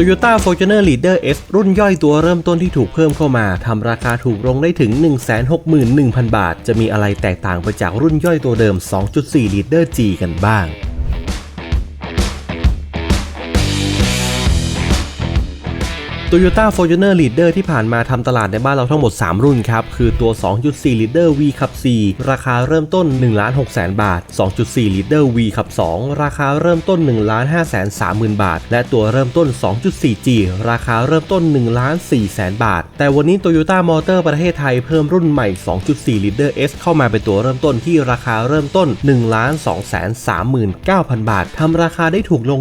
Toyota Fortuner Leader S รุ่นย่อยตัวเริ่มต้นที่ถูกเพิ่มเข้ามาทำราคาถูกลงได้ถึง 161,000 บาท จะมีอะไรแตกต่างไปจากรุ่นย่อยตัวเดิม 2.4 Leader G กันบ้าง Toyota Fortuner Leader ที่ผ่านมาทำตลาดในบ้านเราทั้งหมด 3 รุ่นครับ คือตัว 2.4 Leader V ขับ 4 ราคาเริ่มต้น 1 6 0 0 0 0 บาท 2.4 Leader V ขับ 2 ราคาเริ่มต้น 1 5 3 0 0 0 0 บาท และตัวเริ่มต้น 2.4G ราคาเริ่มต้น 1 4 0 0 0 0 บาท แต่วันนี้ Toyota Motor ประเทศไทยเพิ่มรุ่นใหม่ 2.4 Leader S เข้ามาเป็นตัวเริ่มต้นที่ราคาเริ่มต้น 1 2 3 9 0 0 0 บาททำราคาได้ถูกลง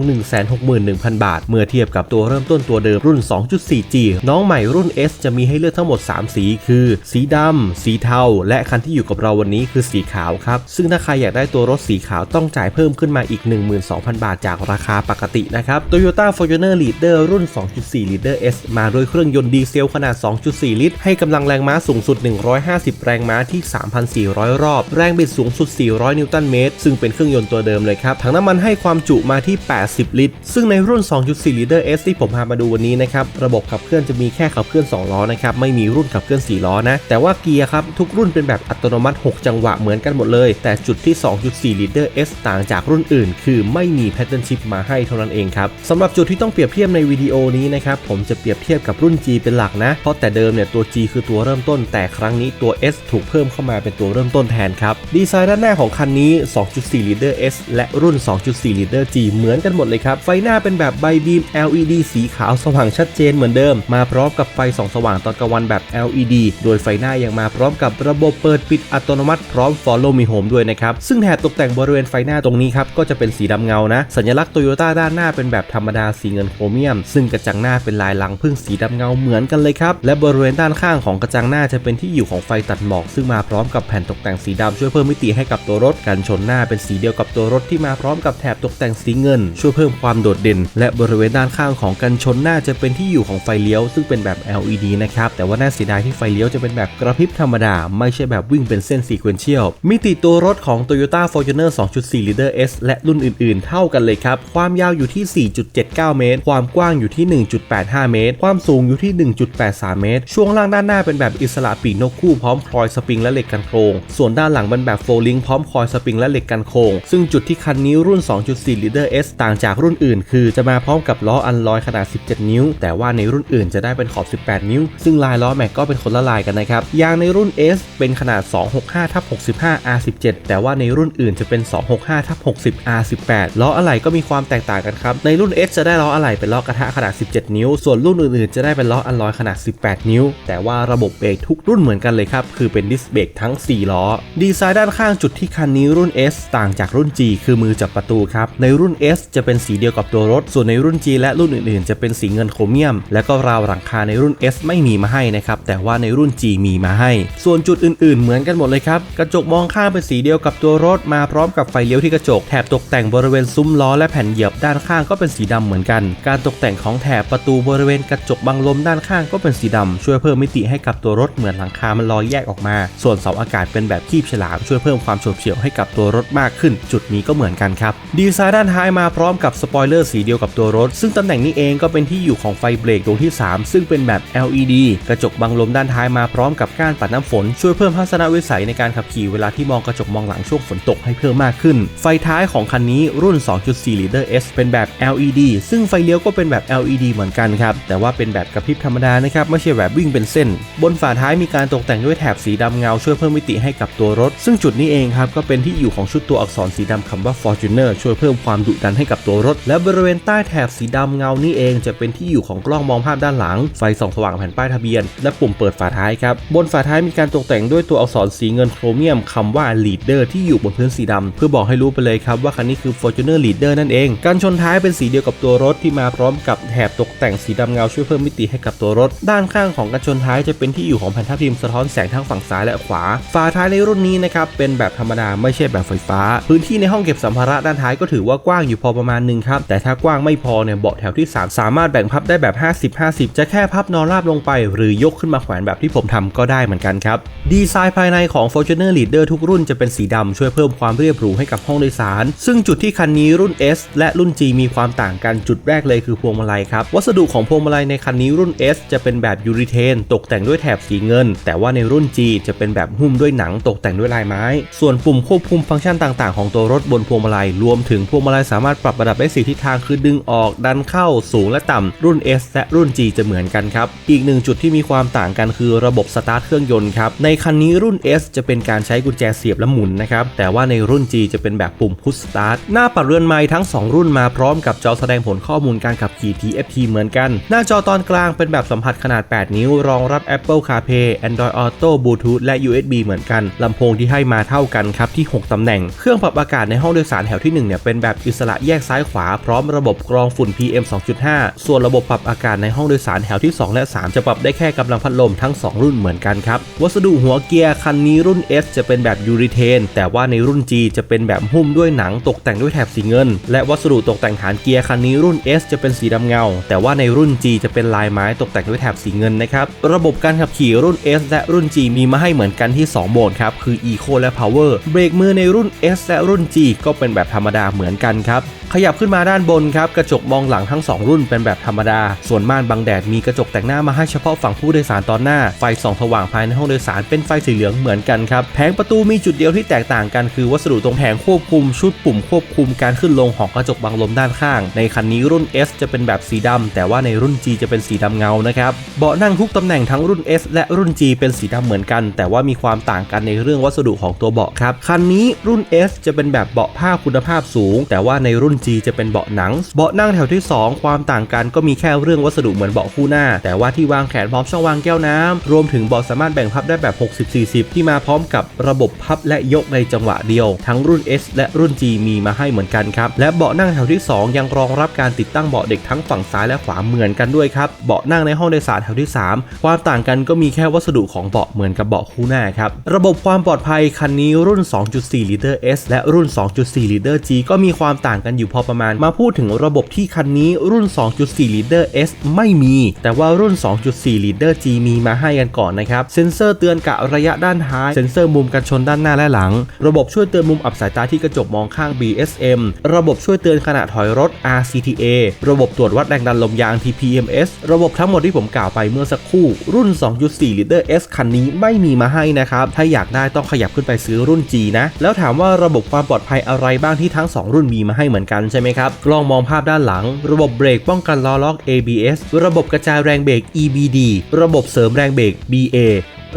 161,000 บาท เมื่อเทียบกับตัวเริ่มต้นตัวเดิมรุ่น 2 2.4G น้องใหม่รุ่น S จะมีให้เลือกทั้งหมด 3 สี คือ สีดำ สีเทา และคันที่อยู่กับเราวันนี้คือสีขาวครับ ซึ่งถ้าใครอยากได้ตัวรถสีขาวต้องจ่ายเพิ่มขึ้นมาอีก 12,000 บาทจากราคาปกตินะครับ Toyota Fortuner Leader รุ่น 2.4 Leader S มาด้วยเครื่องยนต์ดีเซลขนาด 2.4 ลิตร ให้กำลังแรงม้าสูงสุด 150 แรงม้าที่ 3,400 รอบ แรงบิดสูงสุด 400 นิวตันเมตร ซึ่งเป็นเครื่องยนต์ตัวเดิมเลยครับ ถังน้ำมันให้ความจุมาที่ 80 ลิตร ซึ่งในรุ่น 2.4 Leader S ที่ผมพามาดูวันนี้นะครับระบบขับเคลื่อนจะมีแค่ขับเคลื่อน 2 ล้อนะครับ ไม่มีรุ่นขับเคลื่อน 4 ล้อนะ แต่ว่าเกียร์ครับ ทุกรุ่นเป็นแบบอัตโนมัติ 6 จังหวะเหมือนกันหมดเลย แต่จุดที่ 2.4 Leader S ต่างจากรุ่นอื่น คือไม่มี Pattern Shift มาให้เท่านั้นเองครับสำหรับจุดที่ต้องเปรียบเทียบในวิดีโอนี้นะครับผมจะเปรียบเทียบกับรุ่น G เป็นหลักนะ เพราะแต่เดิมเนี่ยตัว G คือตัวเริ่มต้น แต่ครั้งนี้ตัว S ถูกเพิ่มเข้ามาเป็นตัวเริ่มต้นแทนครับดีไซน์ด้านหน้าของคันนี้ 2.4 Leader S และรุ่น 2.4 Leader G เหมือนกันหมดเลยครับไฟหน้าเป็นแบบใบบีม LED สีขาวสว่างชัดเจนเหมือนเดิม มาพร้อมกับไฟส่องสว่างตอนกลางวันแบบ LED โดยไฟหน้ายังมาพร้อมกับระบบเปิดปิดอัตโนมัติพร้อม Follow Me Home ด้วยนะครับ ซึ่งแถบตกแต่งบริเวณไฟหน้าตรงนี้ครับ ก็จะเป็นสีดำเงานะ สัญลักษณ์โตโยต้าด้านหน้าเป็นแบบธรรมดาสีเงินโครเมียม ซึ่งกระจังหน้าเป็นลายลังพึ่งสีดำเงาเหมือนกันเลยครับ และบริเวณด้านข้างของกระจังหน้าจะเป็นที่อยู่ของไฟตัดหมอก ซึ่งมาพร้อมกับแผ่นตกแต่งสีดำช่วยเพิ่มมิติให้กับตัวรถกันชนหน้าเป็นสีเดียวกับตัวรถที่มาพร้อมกับแถบตกแต่งสีเงิน ช่วยเพิ่มความโดดเด่น และบริเวณด้านข้างของกันชนหน้าจะเป็นที่อยู่ของไฟเลี้ยวซึ่งเป็นแบบ LED นะครับแต่ว่าน่าเสียดายที่ไฟเลี้ยวจะเป็นแบบกระพริบธรรมดา ไม่ใช่แบบวิ่งเป็นเส้นซีเควนเชียลมิติตัวรถของ Toyota Fortuner 2.4 Leader S และรุ่นอื่นๆ เท่ากันเลยครับความยาวอยู่ที่ 4.79 เมตร ความกว้างอยู่ที่ 1.85 เมตร ความสูงอยู่ที่ 1.83 เมตร ช่วงล่างด้านหน้าเป็นแบบอิสระปีกนกคู่พร้อมคลอยสปริงและเหล็กกันโครงส่วนด้านหลังเป็นแบบโฟลิงพร้อมคอยสปริงและเหล็กกันโครงซึ่งจุดที่คันนี้รุ่น 2.4 Leader S ต่างจากรุ่นอื่น คือจะมาพร้อมกับล้ออันลอยขนาด 17 นิ้ว แต่ว่าในรุ่นอื่นจะได้เป็นขอบ 18 นิ้ว ซึ่งลายล้อแม็กก็เป็นคนละลายกันนะครับ ยางในรุ่น S เป็นขนาด 265ทับ65 R17 แต่ว่าในรุ่นอื่นจะเป็น 265ทับ60 R18 ล้ออะไหล่ก็มีความแตกต่างกันครับ ในรุ่น S จะได้ล้ออะไหล่เป็นล้อกระทะขนาด 17 นิ้ว ส่วนรุ่นอื่นๆ จะได้เป็นล้ออันลอยขนาด 18 นิ้ว แต่ว่าระบบเบรกทุกรุ่นเหมือนกันเลยครับ คือเป็นดิสเบรกทั้ง 4 ล้อ ดีไซน์ด้านข้างจุดที่คันนี้รุ่น S ต่างจากรุ่น G คือมือจับประตูครับ ในรุ่น S จะเป็นสีเดียวกับตัวรถ ส่วนในรุ่น G และรุ่นอื่นๆ จะเป็นสีเงินโครเมียมและก็ราวหลังคาในรุ่น S ไม่มีมาให้นะครับแต่ว่าในรุ่น G มีมาให้ ส่วนจุดอื่นๆ เหมือนกันหมดเลยครับ กระจกมองข้างเป็นสีเดียวกับตัวรถมาพร้อมกับไฟเลี้ยวที่กระจก แถบตกแต่งบริเวณซุ้มล้อและแผ่นเหยียบด้านข้างก็เป็นสีดำเหมือนกัน การตกแต่งของแถบประตูบริเวณกระจกบังลมด้านข้างก็เป็นสีดำช่วยเพิ่มมิติให้กับตัวรถเหมือนหลังคามันลอยแยกออกมา ส่วนเสาอากาศเป็นแบบคีบฉลามช่วยเพิ่มความโฉบเฉี่ยวให้กับตัวรถมากขึ้น จุดนี้ก็เหมือนกันครับดีไซน์ด้านท้ายมาพร้อมกับสปอยเลอร์สีเดียวกับตัวรถ ซึ่งตำแหน่งนี้เองก็เป็นที่อยู่ของไฟเบรกดวงที่ 3 ซึ่งเป็นแบบ LED กระจกบังลมด้านท้ายมาพร้อมกับก้านปัดน้ำฝน ช่วยเพิ่มทัศนวิสัยในการขับขี่เวลาที่มองกระจกมองหลังช่วงฝนตกให้เพิ่มมากขึ้น ไฟท้ายของคันนี้รุ่น 2.4 Leader S เป็นแบบ LED ซึ่งไฟเลี้ยวก็เป็นแบบ LED เหมือนกันครับ แต่ว่าเป็นแบบกระพริบธรรมดานะครับ ไม่ใช่แบบวิ่งเป็นเส้น บนฝาท้ายมีการตกแต่งด้วยแถบสีดำเงาช่วยเพิ่มมิติให้กับตัวรถ ซึ่งจุดนี้เองครับก็เป็นที่อยู่ของชุดตัวอักษรสีดำคำว่า Fortuner ช่วยเพิ่มความดุดันให้กับตัวรถ และบริเวณใต้แถบสีดำเงานี่เองจะเป็นที่อยู่ของกล้องมองภาพด้านหลัง ไฟส่องสว่างแผ่นป้ายทะเบียน และปุ่มเปิดฝาท้ายครับ บนฝาท้ายมีการตกแต่งด้วยตัวอักษรสีเงินโครเมียมคำว่า Leader ที่อยู่บนพื้นสีดำเพื่อบอกให้รู้ไปเลยครับว่าคันนี้คือ Fortuner Leader นั่นเอง การชนท้ายเป็นสีเดียวกับตัวรถที่มาพร้อมกับแถบตกแต่งสีดำเงาช่วยเพิ่มมิติให้กับตัวรถ ด้านข้างของการชนท้ายจะเป็นที่อยู่ของแผ่นทับทิมสะท้อนแสงทั้งฝั่งซ้ายและขวา ฝาท้ายในรุ่นนี้นะครับเป็นแบบธรรมดาไม่ใช่แบบไฟฟ้า พื้นที่ในห้องเก็บสัมภาระด้านท้ายก็ถือว่ากว้างอยู่พอประมาณหนึงครับแต่ถ้ากว้างไม่พอเนี่ยเบาะแถวที่ 3 สามารถแบ่งพับได้แบบ50-50 จะแค่พับนอนราบลงไป หรือยกขึ้นมาแขวนแบบที่ผมทำก็ได้เหมือนกันครับ ดีไซน์ภายในของ Fortuner Leader ทุกรุ่นจะเป็นสีดำช่วยเพิ่มความเรียบหรูให้กับห้องโดยสาร ซึ่งจุดที่คันนี้รุ่น S และรุ่น G มีความต่างกันจุดแรกเลยคือพวงมาลัยครับ วัสดุของพวงมาลัยในคันนี้รุ่น S จะเป็นแบบยูริเทน ตกแต่งด้วยแถบสีเงิน แต่ว่าในรุ่น G จะเป็นแบบหุ้มด้วยหนังตกแต่งด้วยลายไม้ ส่วนปุ่มควบคุมฟังก์ชันต่าง ๆ ของตัวรถบนพวงมาลัยรวมถึงพวงมาลัยสามารถปรับระดับได้สีทิศทางคือดึงออกดันเข้าสูงและต่ำรุ่น S แและรุ่น G จะเหมือนกันครับ อีกหนึ่งจุดที่มีความต่างกันคือระบบสตาร์ทเครื่องยนต์ครับ ในคันนี้รุ่น S จะเป็นการใช้กุญแจเสียบและหมุนนะครับ แต่ว่าในรุ่น G จะเป็นแบบปุ่มพุชสตาร์ทหน้าปัดเรือนไม้ทั้ง 2 รุ่นมาพร้อมกับจอแสดงผลข้อมูลการขับขี่ TFT เหมือนกัน หน้าจอตอนกลางเป็นแบบสัมผัสขนาด 8 นิ้ว รองรับ Apple CarPlay Android Auto Bluetooth และ USB เหมือนกันลำโพงที่ให้มาเท่ากันครับที่ 6ตำแหน่งเครื่องปรับอากาศในห้องโดยสารแถวที่1เนี่ยเป็นแบบอิสระแยกซ้ายขวาพร้อมระบบกรองฝุ่น PM 2.5 ส่วนระบบปรับอากาศในห้องโดยสารแถวที่ 2 และ 3 จะปรับได้แค่กำลังพัดลมทั้ง 2 รุ่นเหมือนกันครับ วัสดุหัวเกียร์คันนี้รุ่น S จะเป็นแบบยูริเทน แต่ว่าในรุ่น G จะเป็นแบบหุ้มด้วยหนังตกแต่งด้วยแถบสีเงิน และวัสดุตกแต่งฐานเกียร์คันนี้รุ่น S จะเป็นสีดำเงา แต่ว่าในรุ่น G จะเป็นลายไม้ตกแต่งด้วยแถบสีเงินนะครับ ระบบการขับขี่รุ่น S และรุ่น G มีมาให้เหมือนกันที่ 2 โหมดครับ คือ Eco และ Power เบรกมือในรุ่น S และรุ่น G ก็เป็นแบบธรรมดาเหมือนกันครับ ขยับขึ้นมาด้านบนครับ กระจกมองหลังทั้ง 2 รุ่นเป็นแบบธรรมดา ส่วนม่านบังแดดมีกระจกแต่งหน้ามาให้เฉพาะฝั่งผู้โดยสารตอนหน้า ไฟส่องสว่างภายในห้องโดยสารเป็นไฟสีเหลืองเหมือนกันครับ แผงประตูมีจุดเดียวที่แตกต่างกันคือวัสดุตรงแผงควบคุมชุดปุ่มควบคุมการขึ้นลงของกระจกบังลมด้านข้าง ในคันนี้รุ่น S จะเป็นแบบสีดำแต่ว่าในรุ่น G จะเป็นสีดำเงานะครับ เบาะนั่งทุกตำแหน่งทั้งรุ่น S และรุ่น G เป็นสีดำเหมือนกัน แต่ว่ามีความต่างกันในเรื่องวัสดุของตัวเบาะครับ คันนี้รุ่น S จะเป็นแบบเบาะผ้าคุณภาพสูง แต่ว่าในรุ่น G จะเป็นเบาะหนัง เบาะนั่งแถวที่ 2 ความต่างกันก็มีแค่เรื่องวัสดุเหมือนเบาะคู่หน้า แต่ว่าที่วางแขนพร้อมช่องวางแก้วน้ำรวมถึงเบาะสามารถแบ่งพับได้แบบ 60-40 ที่มาพร้อมกับระบบพับและยกในจังหวะเดียว ทั้งรุ่น S และรุ่น G มีมาให้เหมือนกันครับ และเบาะนั่งแถวที่ 2 ยังรองรับการติดตั้งเบาะเด็กทั้งฝั่งซ้ายและขวาเหมือนกันด้วยครับเบาะนั่งในห้องโดยสารแถวที่ 3 ความต่างกันก็มีแค่วัสดุของเบาะเหมือนกับเบาะคู่หน้าครับระบบความปลอดภัยคันนี้รุ่น 2.4 ลิตร S และรุ่น 2.4 ลิตร G ก็มีความต่างกันอยู่พอประมาณ มาพูดถึงระบบที่คันนี้รุ่น 2.4 ลิตร S ไม่มี แต่ว่ารุ่น 2.4ลิตร G มีมาให้กันก่อนนะครับ เซ็นเซอร์เตือนกะระยะด้านท้าย เซ็นเซอร์มุมกันชนด้านหน้าและหลัง ระบบช่วยเตือนมุมอับสายตาที่กระจกมองข้าง BSM ระบบช่วยเตือนขณะถอยรถ RCTA ระบบตรวจวัดแรงดันลมยาง TPMS ระบบทั้งหมดที่ผมกล่าวไปเมื่อสักครู่ รุ่น 2.4ลิตร S คันนี้ไม่มีมาให้นะครับ ถ้าอยากได้ต้องขยับขึ้นไปซื้อรุ่น G นะ แล้วถามว่าระบบความปลอดภัยอะไรบ้างที่ทั้ง 2 รุ่นมีมาให้เหมือนกันใช่ไหมครับ กล้องมองภาพด้านหลัง ระบบเบรกป้องกันล้อล็อก ABS ระบบกระจายแรงเบรก EBD ระบบเสริมแรงเบรก BA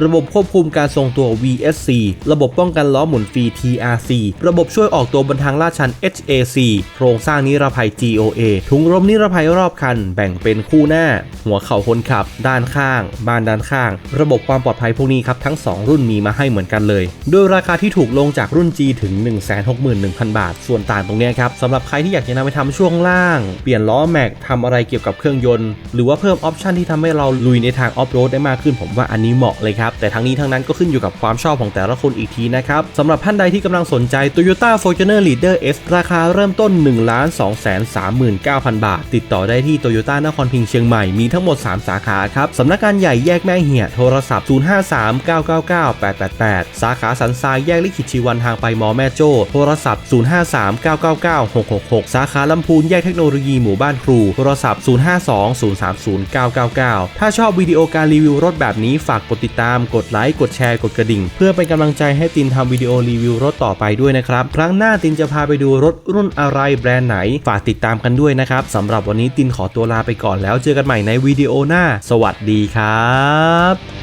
ระบบควบคุมการทรงตัว VSC ระบบป้องกันล้อหมุนฟรี TRC ระบบช่วยออกตัวบนทางลาดชัน HAC โครงสร้างนิรภัย GOA ถุงลมนิรภัยรอบคัน แบ่งเป็นคู่หน้า หัวเข่าคนขับ ด้านข้าง บานด้านข้าง ระบบความปลอดภัยพวกนี้ครับ ทั้ง 2 รุ่นมีมาให้เหมือนกันเลย โดยราคาที่ถูกลงจากรุ่น G ถึง 161,000 บาท ส่วนต่างตรงนี้ครับสำหรับใครที่อยากจะนำไปทำช่วงล่าง เปลี่ยนล้อแม็กทำอะไรเกี่ยวกับเครื่องยนต์ หรือว่าเพิ่มออปชันที่ทำให้เราลุยในทางออฟโรดได้มากขึ้น ผมว่าอันนี้เหมาะเลยครับแต่ทั้งนี้ทั้งนั้นก็ขึ้นอยู่กับความชอบของแต่ละคนอีกทีนะครับสำหรับท่านใดที่กำลังสนใจ Toyota Fortuner Leader S ราคาเริ่มต้น 1 2 3 9 0 0 0 บาท ติดต่อได้ที่ Toyota นครพิงค์เชียงใหม่มีทั้งหมด 3 สาขาครับสำนักงานใหญ่แยกแม่เหี่ยโทรศัพท์ 053 999 888สาขาสันทรายแยกลิขิตชีวันทางไปมอแม่โจ้โทรศัพท์ 053 999 666 สาขาลำพูนแยกเทคโนโลยีหมู่บ้านครู โทรศัพท์ 052 030 999 ถ้าชอบวิดีโอการรีวิวรถแบบนี้ฝากกดติดตามาม กดไลค์ กดแชร์ กดกระดิ่ง เพื่อเป็นกำลังใจให้ตินทำวิดีโอรีวิวรถต่อไปด้วยนะครับ ครั้งหน้าตินจะพาไปดูรถรุ่นอะไรแบรนด์ไหน ฝากติดตามกันด้วยนะครับสำหรับวันนี้ตินขอตัวลาไปก่อนแล้วเจอกันใหม่ในวิดีโอหน้า สวัสดีครับ